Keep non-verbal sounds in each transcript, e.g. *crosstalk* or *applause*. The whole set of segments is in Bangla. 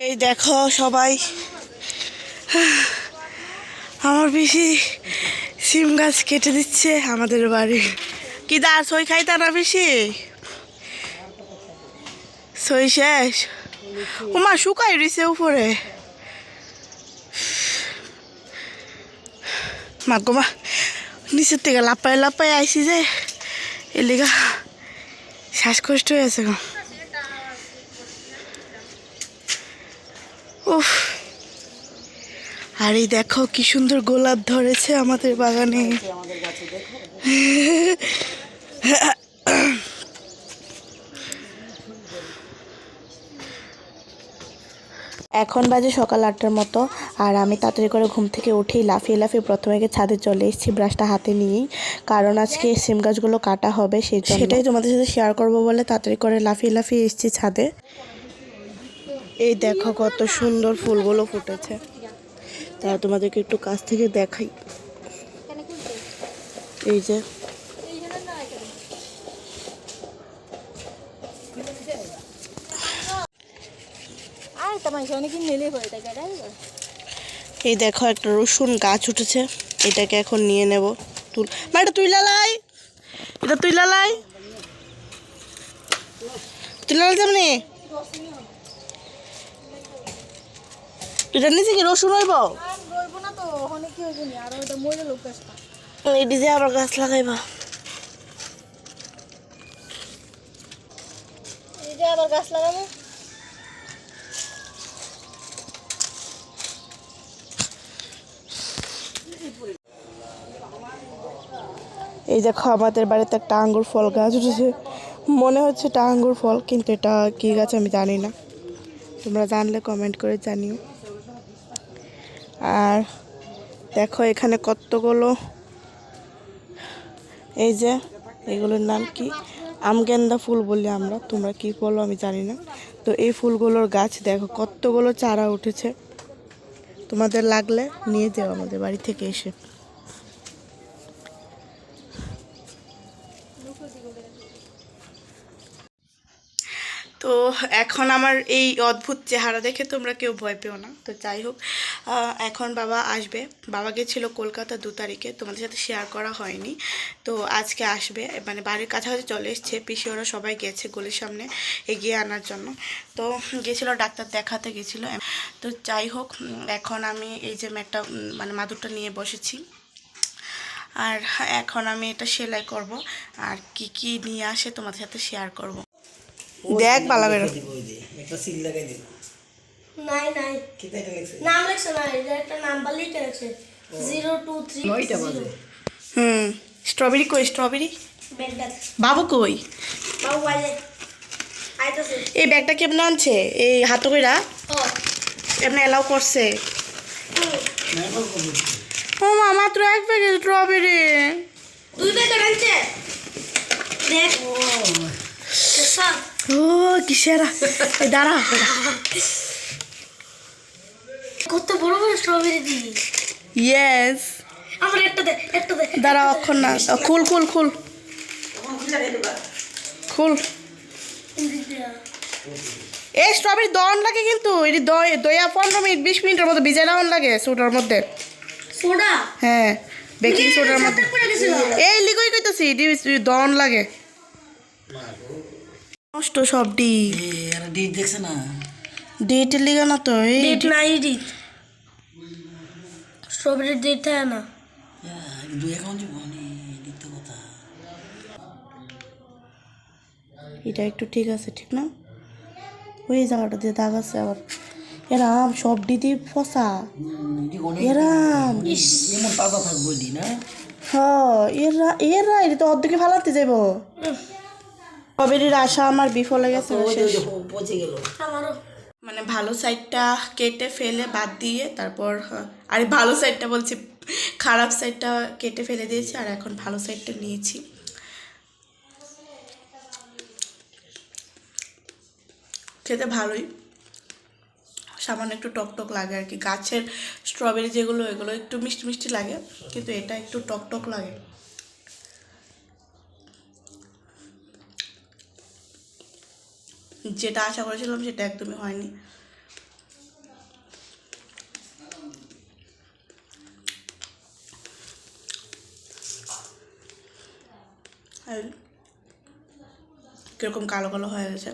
এই দেখো সবাই। আমার বেশি সিম গাছ কেটে দিচ্ছে আমাদের বাড়ি কি দা, সই খাইতা না বেশি সই শেষ। উমা, শুকাই রয়েছে উপরে। মা গো মা, নিচের থেকে লাপাই লাপাই আইসি যে, এলিগা, শ্বাসকষ্ট হয়ে আছে গো। উফ। আর এই দেখো কি সুন্দর গোলাপ ধরেছে আমাদের বাগানে। এখন বাজে সকাল আটটার মতো আর আমি তাড়াতাড়ি করে ঘুম থেকে উঠেই লাফিয়ে লাফিয়ে প্রথমে গিয়ে ছাদে চলে এসেছি ব্রাশটা হাতে নিয়েই। কারণ আজকে সিম গাছগুলো কাটা হবে সেই সেটাই তোমাদের সাথে শেয়ার করব বলে তাড়াতাড়ি করে লাফিয়ে লাফিয়ে এসেছি ছাদে। এই দেখো কত সুন্দর ফুলগুলো ফুটেছে। তা তোমাদেরকে একটু কাছ থেকে দেখাই। এই যে? এই দেখো একটা রসুন গাছ উঠেছে। এটাকে এখন নিয়ে নেব। তুল। মা এটা তুই লালাই। এটা তুই লালাই। তুই লালাই তেমনি এটা নিচে কি রসুন হইব? আবার গাছ লাগাইবা। আবার গাছ লাগাবো। এই দেখো আমাদের বাড়িতে একটা আঙ্গুর ফল গাছ উঠেছে। মনে হচ্ছে এটা আঙ্গুর ফল কিন্তু এটা কী গাছ আমি জানি না। তোমরা জানলে কমেন্ট করে জানিও। আর দেখো এখানে কতগুলো এই যে এগুলোর নাম কি? আমগেন্দা ফুল বলি আমরা। তোমরা কি বলো আমি জানি না। তো এই ফুলগুলোর গাছ দেখো কতগুলো চারা উঠেছে। তোমাদের লাগলে নিয়ে যাও আমাদের বাড়ি থেকে এসে। এখন আমার এই অদ্ভুত চেহারা দেখে তোমরা কেউ ভয় পেও না। তো যাই হোক এখন বাবা আসবে। বাবা গেছিল কলকাতা দু তারিখে, তোমাদের সাথে শেয়ার করা হয়নি। তো আজকে আসবে মানে বাড়ির কাছাকাছি চলে এসছে। পিসি ওরা সবাই গেছে গলির সামনে এগিয়ে আনার জন্য। তো গেছিল, ডাক্তার দেখাতে গেছিল। তো যাই হোক এখন আমি এই যে একটা মানে মাদুরটা নিয়ে বসেছি। আর এখন আমি এটা সেলাই করব। আর কি কি নিয়ে আসে তোমাদের সাথে শেয়ার করব। দেখ করে একটা সিল লাগাই নাই নাই। কেটে লেখছে। নাম লেখছে না এটা একটা নাম্বার লিখে রাখছে। জিরো টু থ্রি নয়টা বাজে। হুম স্ট্রবেরি কই স্ট্রবেরি বাবু কই? বাবু এই ব্যাগটা কেমন আনছে? এই হাত কইরা? ও। এমনি এলাও করছে? হুম। ও মা মাত্র এক প্যাকেট স্ট্রবেরি দুই প্যাকেট আনছে। দেখ। সব। ও কিসেরা? দাঁড়া। কত বড় বড় স্ট্রবেরি দিই ইয়েস আমার একটা দে একটা দে। দাঁড়া না। খুল খুল খুল। খুল। এই স্ট্রবেরি দন লাগে কিন্তু। এটি দই দইয়া পনেরো মিনিট বিশ মিনিটের মতো ভিজে রাউন লাগে সুটার মধ্যে। সোডা? হ্যাঁ বেকিং সোডার মধ্যে। এই লিগুই কইতাছি এটি দন লাগে। নষ্ট সব ডি ডিট দেখছে না? ডেটের লিগা না তো এই ডেট নাই ডিট স্ট্রবেরি ডেট থাকে না। দুই অ্যাকাউন্ট কথা। এটা একটু ঠিক আছে ঠিক না? ওই জায়গাটা দিয়ে দাগ আছে আবার। এরাম সব দিদি ফসা। এরাম। এমন থাকব ডি না? হ এরা এরা এটা তো অর্ধেকে ফালাতে যাইব। স্ট্রবেরির আশা আমার বিফলে গেছে ওই যে- শেষ। ওই যে পচে গেল। আমারও। মানে ভালো সাইডটা কেটে ফেলে বাদ দিয়ে তারপর আহ, আরে ভালো সাইডটা বলছি খারাপ সাইডটা কেটে ফেলে দিয়েছি আর এখন ভালো সাইডটা নিয়েছি। খেতে ভালোই। সামান্য একটু টক টক লাগে আর কি। গাছের স্ট্রবেরি যেগুলো এগুলো একটু মিষ্টি মিষ্টি লাগে কিন্তু এটা একটু টক টক লাগে। যেটা আশা করেছিলাম সেটা একদমই হয়নি। আর কীরকম কালো কালো হয়ে গেছে।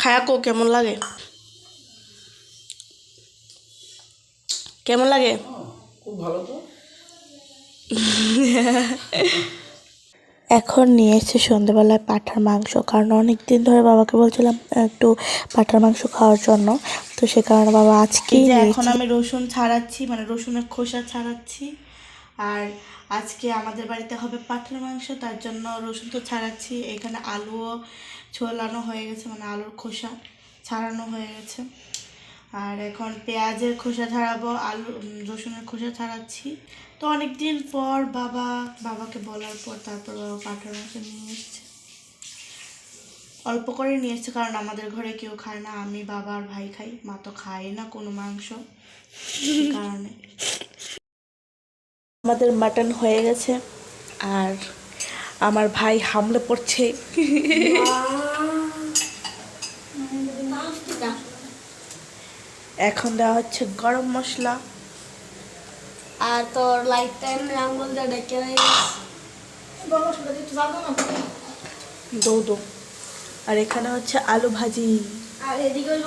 খায়া কেমন লাগে? কেমন লাগে? খুব ভালো তো। এখন নিয়ে এসেছে সন্ধ্যেবেলায় পাঁঠার মাংস কারণ অনেক দিন ধরে বাবাকে বলছিলাম একটু পাঁঠার মাংস খাওয়ার জন্য। তো সে কারণে বাবা আজকেই এখন আমি রসুন ছাড়াচ্ছি মানে রসুনের খোসা ছাড়াচ্ছি। আর আজকে আমাদের বাড়িতে হবে পাঁঠার মাংস তার জন্য রসুন তো ছাড়াচ্ছি। এখানে আলুও ছোলানো হয়ে গেছে মানে আলুর খোসা ছাড়ানো হয়ে গেছে। আর এখন পেঁয়াজের খোসা ছাড়াবো আলু রসুনের খোসা ছাড়াচ্ছি। তো অনেক দিন পর বাবা বাবাকে বলার পর তারপর বাবা পাঠার মাংস নিয়ে এসছে। অল্প করে নিয়ে এসছে কারণ আমাদের ঘরে কেউ খায় না আমি বাবা আর ভাই খাই মা তো খায় না কোনো মাংস। কারণে। আমাদের মাটন হয়ে গেছে আর আমার ভাই হামলে পড়ছে *laughs* এখন দেওয়া হচ্ছে গরম মশলা। আর তোর লাইফ টাইম আঙ্গুল দিয়ে ডেকে দৌ দৌ। আর এখানে হচ্ছে আলু ভাজি। আর এদিকে হইব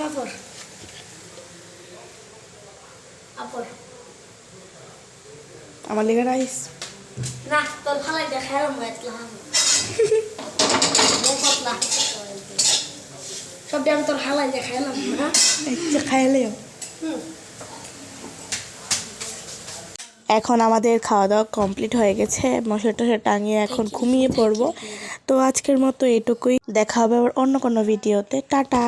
হইব আমার লেগে রাইস না তোর ফালাই দেখালাম গাইতলাম সব আমি তোর হালাই যে খাইলাম খাইলেও হুম। এখন আমাদের খাওয়া দাওয়া কমপ্লিট হয়ে গেছে। মশলা টশা টাঙিয়ে এখন ঘুমিয়ে পড়ব। তো আজকের মতো এটুকুই। দেখা হবে আবার অন্য কোনো ভিডিওতে। টাটা।